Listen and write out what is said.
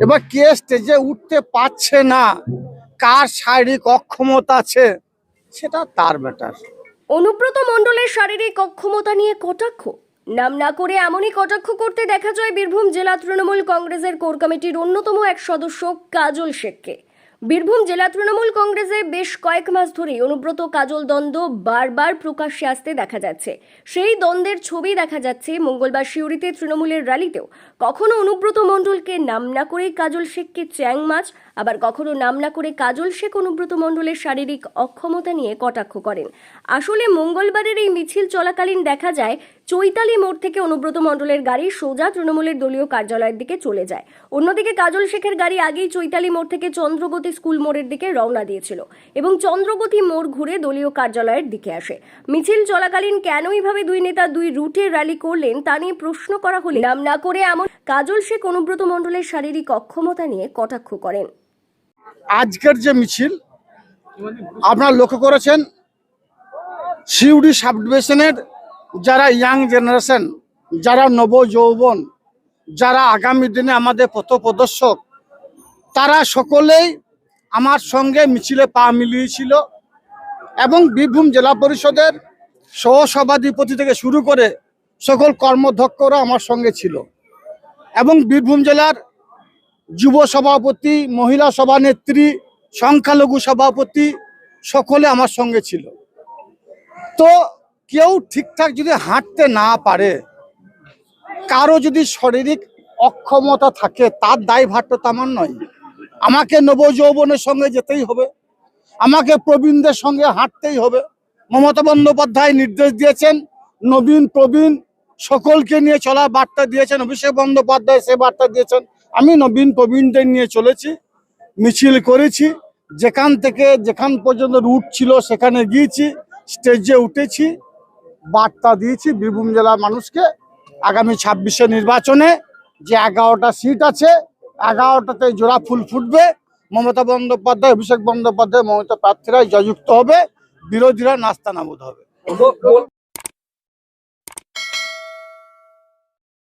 এবার কে স্টেজে উঠতে পারছে না? কার শারীরিক অক্ষমতা আছে? সেটা তার ব্যাটার অনুব্রত মণ্ডলের শারীরিক অক্ষমতা নিয়ে কটাক্ষ? নাম না করে এমনই কটাক্ষ করতে দেখা যায় বীরভূম জেলা তৃণমূল কংগ্রেসের কোর কমিটির অন্যতম এক সদস্য কাজল শেখকে। বীরভূম জেলা তৃণমূল কংগ্রেসে বেশ কয়েক মাস ধরেই অনুব্রত কাজল দ্বন্দ্ব বারবার প্রকাশ্যে আসতে দেখা যাচ্ছে। সেই দ্বন্দ্বের ছবি দেখা যাচ্ছে মঙ্গলবার শিউরিতে তৃণমূলের র্যালিতেও। কখনো অনুব্রত মণ্ডলকে নাম না করে কাজল শেখকে চ্যাং মাছ, আবার কখনো নাম না করে কাজল শেখ অনুব্রত মণ্ডলের শারীরিক অক্ষমতা নিয়ে কটাক্ষ করেন। আসলে মঙ্গলবারের এই মিছিল চলাকালীন দেখা যায় চৈতালি মোড় থেকে অনুব্রত মণ্ডলের গাড়ি সোজা তৃণমূলের দলীয় কার্যালয়ের দিকে চলে যায়। অন্যদিকে কাজল শেখের গাড়ি আগেই চৈতালি মোড় থেকে চন্দ্রগতি স্কুল মোড়ের দিকে রওনা দিয়েছিল এবং চন্দ্রগতি মোড় ঘুরে দলীয় কার্যালয়ের দিকে আসে। মিছিল চলাকালীন কেন এইভাবে দুই নেতা দুই রুটে র্যালি করলেন তা নিয়ে প্রশ্ন করা হলে নাম না করে এমন কাজল শেখ, অনুব্রত মণ্ডলের শারীরিক অক্ষমতা নিয়ে কটাক্ষ করেন। আজকের যে মিছিল, আপনারা লক্ষ্য করেছেন, সিউড়ি সাব ডিভিশনের যারা ইয়াং জেনারেশন যারা নব যৌবন যারা আগামী দিনে আমাদের পথপ্রদর্শক, তারা সকলেই আমার সঙ্গে মিছিলে পা মিলিয়েছিল এবং বীরভূম জেলা পরিষদের সহসভাধিপতি থেকে শুরু করে সকল কর্মধ্যক্ষরা আমার সঙ্গে ছিল এবং বীরভূম জেলার যুব সভাপতি, মহিলা সভানেত্রী, সংখ্যালঘু সভাপতি সকলে আমার সঙ্গে ছিল। তো কেউ ঠিকঠাক যদি হাঁটতে না পারে, কারও যদি শারীরিক অক্ষমতা থাকে, তার দায়ভারটা তো আমার নয়। আমাকে নবযৌবনের সঙ্গে যেতেই হবে। আমাকে প্রবীণদের সঙ্গে হাঁটতেই হবে। মমতা বন্দ্যোপাধ্যায় নির্দেশ দিয়েছেন, নবীন প্রবীণ সকলকে নিয়ে চলার বার্তা দিয়েছেন, অভিষেক বন্দ্যোপাধ্যায় সে বার্তা দিয়েছেন। আমি নবীন প্রবীণদের নিয়ে চলেছি, মিছিল করেছি, যেখান থেকে যেখান পর্যন্ত রুট ছিল সেখানে গিয়েছি, স্টেজে উঠেছি। বার্তা দিয়েছি বীরভূম জেলার মানুষকে। আগামী ছাব্বিশে নির্বাচনে যে এগারোটা সিট আছে এগারোটাতে জোড়া ফুল ফুটবে। মমতা বন্দ্যোপাধ্যায়, অভিষেক বন্দ্যোপাধ্যায়, মমতা প্রার্থীরা জয়যুক্ত হবে। বিরোধীরা নাস্তা নাবুদ হবে।